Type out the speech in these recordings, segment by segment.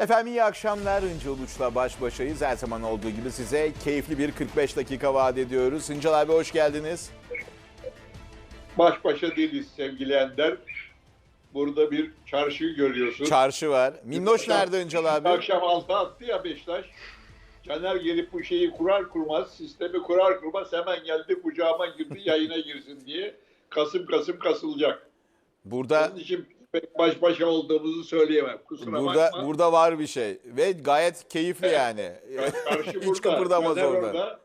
Efendim iyi akşamlar. Hıncal Uluç'la baş başayız. Her zaman olduğu gibi size keyifli bir 45 dakika vaat ediyoruz. Hıncal abi hoş geldiniz. baş başa değiliz sevgili Ender. Burada bir çarşıyı görüyorsun. Çarşı var. Minnoş nerede Hıncal abi? Akşam altı attı ya Beşiktaş. Caner gelip bu şeyi kurar kurmaz, sistemi kurar kurmaz hemen geldi kucağıma girdi yayına girsin diye. Kasım kasım kasılacak. Burada Onun için pek baş başa olduğumuzu söyleyemem. Kusura burada bakma. burada var bir şey ve gayet keyifli yani. Karşı Hiç burada. kıpırdamaz oradan. orada.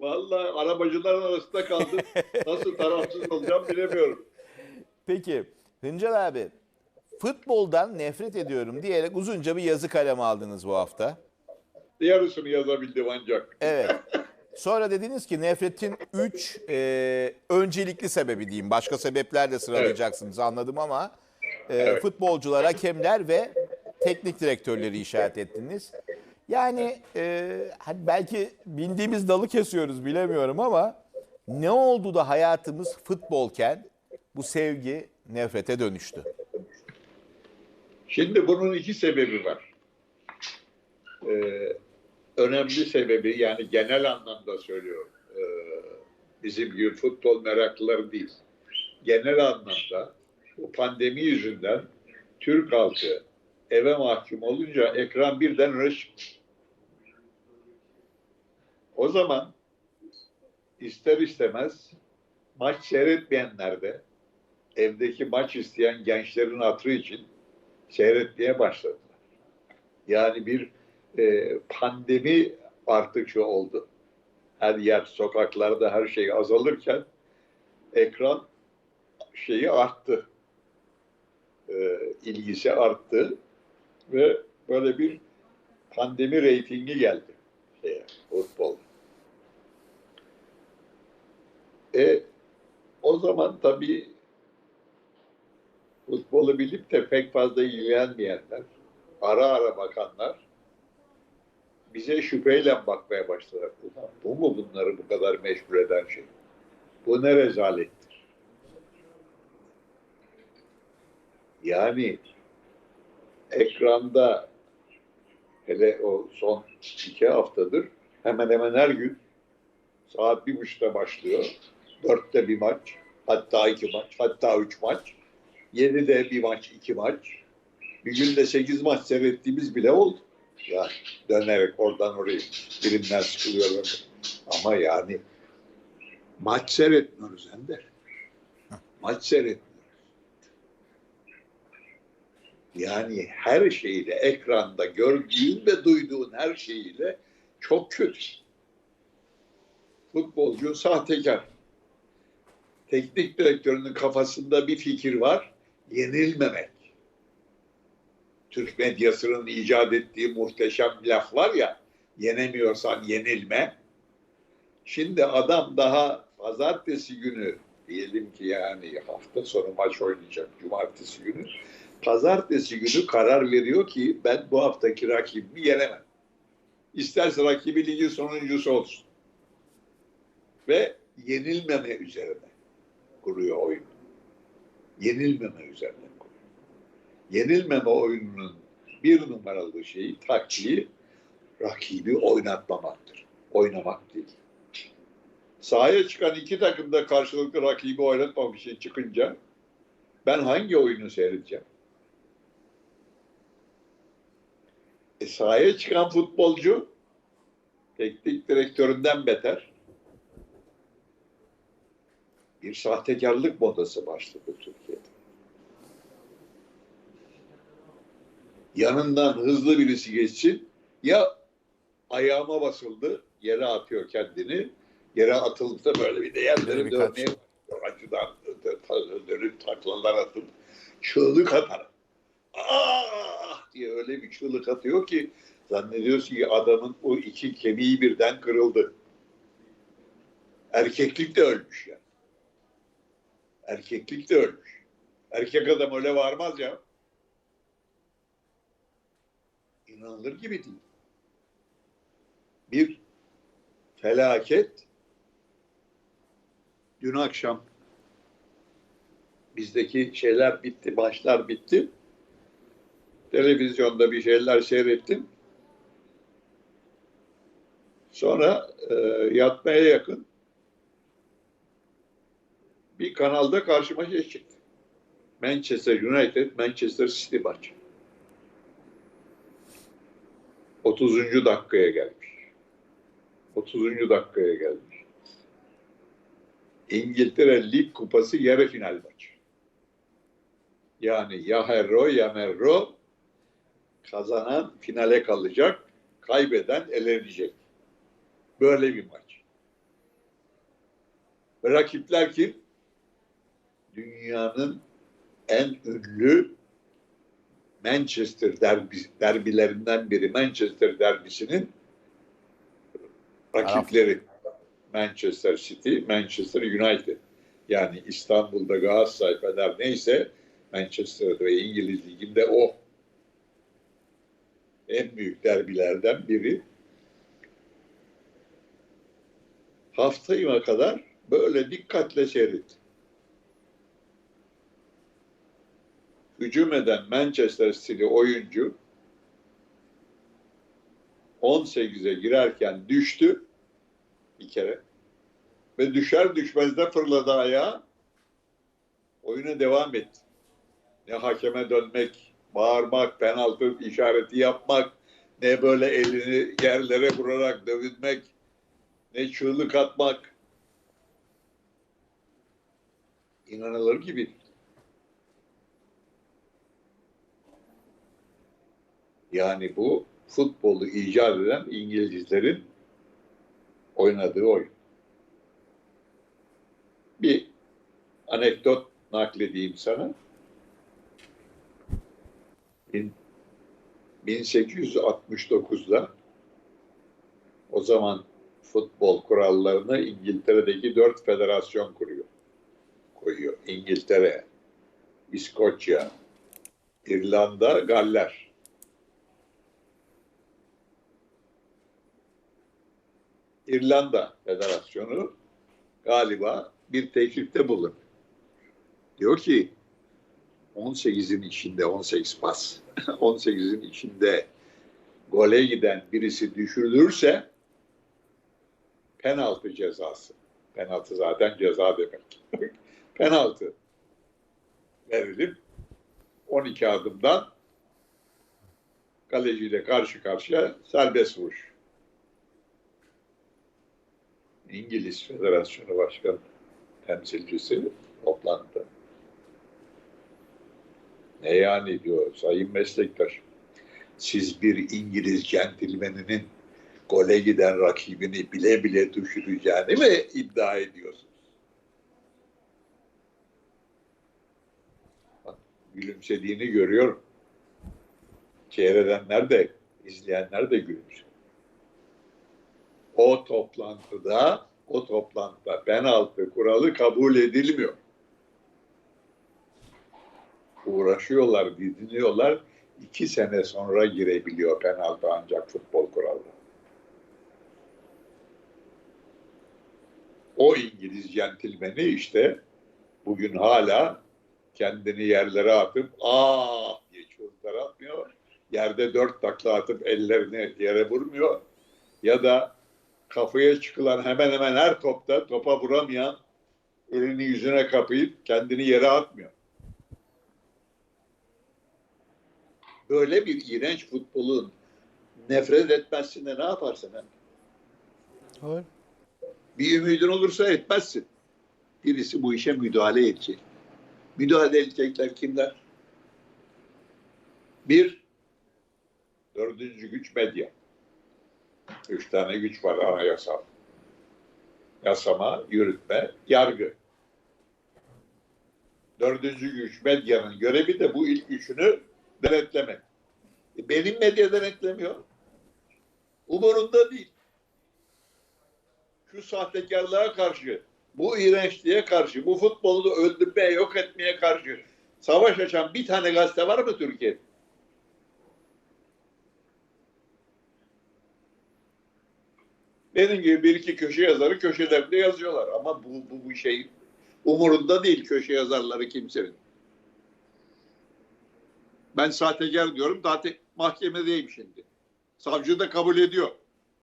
Vallahi arabacıların arasında kaldım. Nasıl tarafsız olacağım bilemiyorum. Peki Hıncal abi futboldan nefret ediyorum diyerek uzunca bir yazı kaleme aldınız bu hafta. Yarısını yazabildim ancak. Evet. Sonra dediniz ki nefretin 3 öncelikli sebebi diyeyim. Başka sebepler de sıralayacaksınız anladım ama e, Evet. futbolcular, hakemler ve teknik direktörleri işaret ettiniz. Yani e, hani belki bildiğimiz dalı kesiyoruz bilemiyorum ama ne oldu da hayatımız futbolken bu sevgi nefrete dönüştü? Şimdi bunun iki sebebi var. Ee, önemli sebebi yani genel anlamda söylüyorum. Ee, bizim gibi futbol meraklıları değil. Genel anlamda pandemi yüzünden Türk halkı eve mahkum olunca ekran birden çıktı. O zaman ister istemez maç seyretmeyenler de evdeki maç isteyen gençlerin hatırı için seyretmeye başladılar. Yani bir e, pandemi artışı oldu. Her yer, sokaklarda her şey azalırken ekran şeyi arttı. E, ilgisi arttı ve böyle bir pandemi reytingi geldi şeye, futbol. E, o zaman tabii futbolu bilip de pek fazla ilgilenmeyenler, ara ara bakanlar bize şüpheyle bakmaya başladılar. Bu mu bunları bu kadar meşgul eden şey? Bu ne rezalettir? Yani ekranda hele o son iki haftadır hemen hemen her gün saat bir buçukta başlıyor. Dörtte bir maç, hatta iki maç, hatta üç maç. Yedide bir maç, iki maç. Bir günde sekiz maç seyrettiğimiz bile oldu. Yani dönerek oradan oraya birinden sıkılıyorlar. Ama yani maç seyretmiyoruz Ender. Maç seyretmiyoruz. Yani her şeyle ekranda gördüğün ve duyduğun her şeyiyle çok kötü. Futbolcu sahtekar. Teknik direktörünün kafasında bir fikir var. Yenilmemek. Türk medyasının icat ettiği muhteşem laf var ya. Yenemiyorsan yenilme. Şimdi adam daha pazartesi günü diyelim ki yani hafta sonu maç oynayacak cumartesi günü. Pazartesi günü karar veriyor ki ben bu haftaki rakibimi yenemem. İsterse rakibi ligin sonuncusu olsun. Ve yenilmeme üzerine kuruyor oyun. Yenilmeme üzerine kuruyor. Yenilmeme oyununun bir numaralı şeyi, taktiği rakibi oynatmamaktır. Oynamak değil. Sahaya çıkan iki takım da karşılıklı rakibi oynatmamak için çıkınca ben hangi oyunu seyredeceğim? E, sahaya çıkan futbolcu teknik direktöründen beter bir sahtekarlık modası başladı Türkiye'de. Yanından hızlı birisi geçsin ya ayağıma basıldı yere atıyor kendini yere atılıp da böyle bir de yerlere dönmeye acıdan dönüp taklalar atıp çığlık atar. Ah diye öyle bir çığlık atıyor ki zannediyorsun ki adamın o iki kemiği birden kırıldı. Erkeklik de ölmüş yani. Erkeklik de ölmüş. Erkek adam öyle varmaz ya. İnanılır gibi değil. Bir felaket dün akşam bizdeki şeyler bitti, başlar bitti. Televizyonda bir şeyler seyrettim. Sonra e, yatmaya yakın bir kanalda karşıma şey çıktı. Manchester United, Manchester City maçı. 30. dakikaya gelmiş. 30. dakikaya gelmiş. İngiltere Lig Kupası yarı final maçı. Yani ya Herro ya Merro kazanan finale kalacak, kaybeden elenecek. Böyle bir maç. Rakipler kim? Dünyanın en ünlü Manchester derbi, derbilerinden biri Manchester derbisinin rakipleri. Manchester City, Manchester United. Yani İstanbul'da Galatasaray Fener neyse Manchester'da ve İngiliz Ligi'nde o. En büyük derbilerden biri. Haftayıma kadar böyle dikkatle seyrettim. hücum eden Manchester City oyuncu 18'e girerken düştü bir kere ve düşer düşmez de fırladı ayağa oyuna devam etti. Ne hakeme dönmek, bağırmak, penaltı işareti yapmak, ne böyle elini yerlere vurarak dövünmek, ne çığlık atmak. İnanılır gibi. Yani bu futbolu icat eden İngilizlerin oynadığı oyun. Bir anekdot nakledeyim sana. Bin- 1869'da o zaman futbol kurallarını İngiltere'deki dört federasyon kuruyor. Koyuyor. İngiltere, İskoçya, İrlanda, Galler. İrlanda Federasyonu galiba bir teklifte bulun. Diyor ki 18'in içinde 18 pas 18'in içinde gole giden birisi düşürülürse penaltı cezası. Penaltı zaten ceza demek. penaltı verilip 12 adımdan kaleciyle karşı karşıya serbest vuruş. İngiliz Federasyonu Başkanı temsilcisi toplantıda. Ne yani diyor sayın meslektaş. Siz bir İngiliz centilmeninin gole giden rakibini bile bile düşüreceğini mi iddia ediyorsunuz? Bak, gülümsediğini görüyorum. Seyredenler de, izleyenler de gülümsüyor o toplantıda o toplantıda penaltı kuralı kabul edilmiyor. Uğraşıyorlar, didiniyorlar. İki sene sonra girebiliyor penaltı ancak futbol kuralı. O İngiliz centilmeni işte bugün hala kendini yerlere atıp aa diye çığlıklar atmıyor. Yerde dört takla atıp ellerini yere vurmuyor. Ya da kafaya çıkılan hemen hemen her topta topa vuramayan elini yüzüne kapayıp kendini yere atmıyor. Böyle bir iğrenç futbolun nefret etmezsin de ne yaparsın? He? Doğru. Bir ümidin olursa etmezsin. Birisi bu işe müdahale edecek. Müdahale edecekler kimler? Bir, dördüncü güç medya. Üç tane güç var anayasal. Yasama, yürütme, yargı. Dördüncü güç medyanın görevi de bu ilk üçünü denetlemek. E benim medya denetlemiyor. Umurunda değil. Şu sahtekarlığa karşı, bu iğrençliğe karşı, bu futbolu öldürmeye, yok etmeye karşı savaş açan bir tane gazete var mı Türkiye'de? Benim gibi bir iki köşe yazarı köşelerinde yazıyorlar. Ama bu, bu, bu şey umurunda değil köşe yazarları kimsenin. Ben sahtekar diyorum. Zaten mahkemedeyim şimdi. Savcı da kabul ediyor.